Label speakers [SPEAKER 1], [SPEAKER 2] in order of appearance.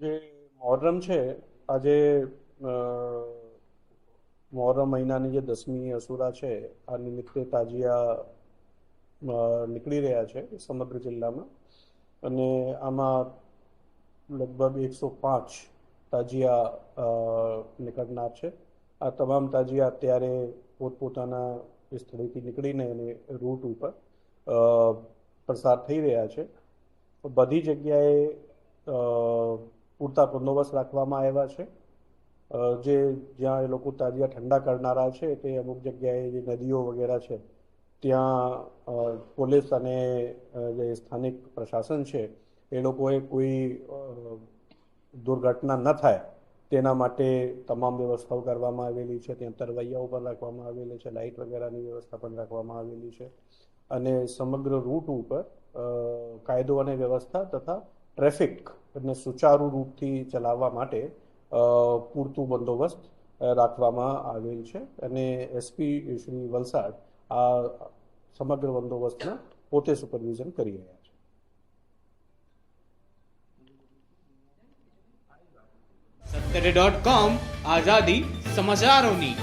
[SPEAKER 1] જે મોહરમ છે આજે મોહરમ મહિનાની જે દસમી અસુરા છે આ નિમિત્તે તાજિયા નીકળી રહ્યા છે સમગ્ર જિલ્લામાં અને આમાં લગભગ એકસો પાંચ તાજિયા નીકળનાર છે આ તમામ તાજિયા અત્યારે પોતપોતાના સ્થળેથી નીકળીને અને રૂટ ઉપર પ્રસાર થઈ રહ્યા છે બધી જગ્યાએ પૂરતા બંદોબસ્ત રાખવામાં આવ્યા છે. જે જ્યાં એ લોકો તાજિયા ઠંડા કરનારા છે, તે અમુક જગ્યાએ જે નદીઓ વગેરે છે, ત્યાં પોલીસ અને જે સ્થાનિક પ્રશાસન છે, એ લોકોએ કોઈ દુર્ઘટના ન થાય. તેના માટે તમામ વ્યવસ્થાઓ કરવામાં આવેલી છે, ત્યાં તરવૈયાઓ પણ રાખવામાં આવેલી છે, લાઇટ વગેરેની વ્યવસ્થા પણ રાખવામાં આવેલી છે. અને સમગ્ર રૂટ ઉપર કાયદો અને વ્યવસ્થા તથા ટ્રાફિક ને સુચારુ રૂપથી ચલાવવા માટે પૂરતું બંદોબસ્ત રાખવામાં આવેલ છે. અને એસપી શ્રી વલસાડ આ સમગ્ર બંદોબસ્તના પોતે સુપરવિઝન કરી રહ્યા છે.
[SPEAKER 2] સત્તરે ડોટ કોમ આઝાદી સમાચારોની.